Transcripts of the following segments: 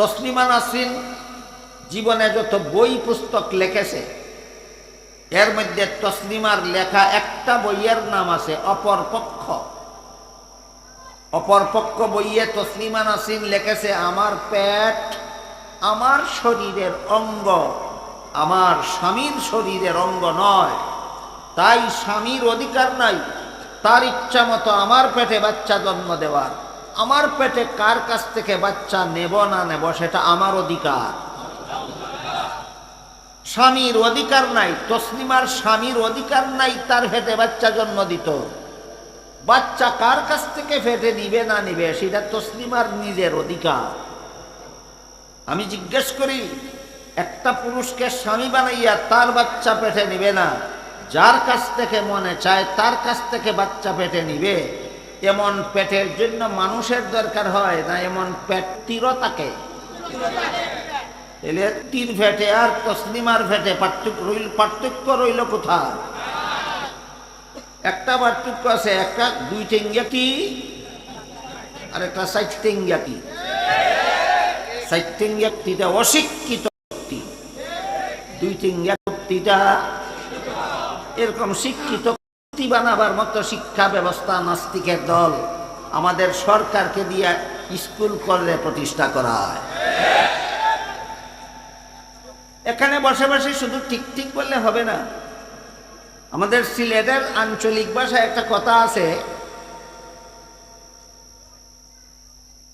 তসলিমা নাসরিন জীবনে যত বই পুস্তক লিখেছে, এর মধ্যে তসলিমার লেখা একটা বইয়ের নাম আছে অপরপক্ষ অপরপক্ষ বইয়ে তসলিমা নাসরিন লিখেছে, আমার পেট, আমার শরীরের অঙ্গ, আমার স্বামীর শরীরের অঙ্গ নয়। তাই স্বামীর অধিকার নাই, তার ইচ্ছা মতো আমার পেটে বাচ্চা জন্ম দেওয়ার। আমার পেটে কার কাছ থেকে বাচ্চা নেব না নেব সেটা আমার অধিকার। স্বামীর অধিকার নাই, তসলিমার স্বামীর অধিকার নাই, তার ফেটে বাচ্চা জন্ম দিত। বাচ্চা কার কাছ থেকে ফেটে নিবে না নিবে, সেটা তসলিমার নিজের অধিকার। আমি জিজ্ঞেস করি, একটা পুরুষকে স্বামী বানাইয়া তার বাচ্চা পেটে নিবে না, যার কাছ থেকে মনে চায় তার কাছ থেকে বাচ্চা পেটে নিবে? এমন পেটের জন্য মানুষের দরকার হয় না, এমন পেট তীরও তাকে এলে তীর আর তসলিমার পার্থক্য রইল পার্থক্য রইল কোথায়? একটা পার্থক্য আছে, একটা, দুই আর একটা সাইড টেঙ্গিয়া টিটা অশিক্ষিত। দুই টেঙ্গিয়া টিটা এরকম শিক্ষিত ব্যক্তি বানাবার মতো শিক্ষা ব্যবস্থা নাস্তিকের দল আমাদের সরকারকে দিয়ে স্কুল কলেজে প্রতিষ্ঠা করা হয় এখানে বসে বসে শুধু ঠিক ঠিক বললে হবে না। আমাদের সিলেটের আঞ্চলিক ভাষায় একটা কথা আছে,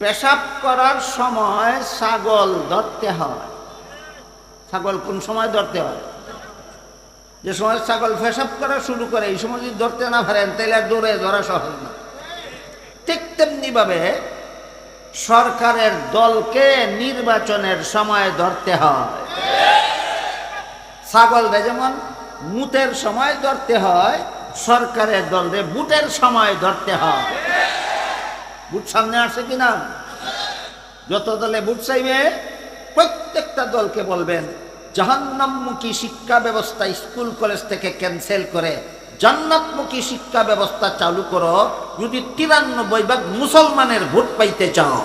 পেশাব করার সময় ছাগল ধরতে হয়। ছাগল কোন সময় ধরতে হয়? যে সময় ছাগল পেশাব করা শুরু করে, এই সময় যদি ধরতে না পারেন তাহলে দৌড়ে ধরা সহজ না। ঠিক তেমনি ভাবে সরকারের দলকে নির্বাচনের সময় ধরতে হয়। ছাগলরে যেমন মুতের সময় ধরতে হয়, সরকারের দলরে বুটের সময় ধরতে হয়। বুট সামনে আসে কিনা? যত দলে বুট চাইবে, প্রত্যেকটা দলকে বলবেন জাহান্নামমুখী শিক্ষা ব্যবস্থা স্কুল, কলেজ থেকে ক্যান্সেল করে জান্নাতমুখী শিক্ষা ব্যবস্থা চালু করো। যদি তিরানব্বই ভাগ মুসলমানের ভোট পাইতে চাও।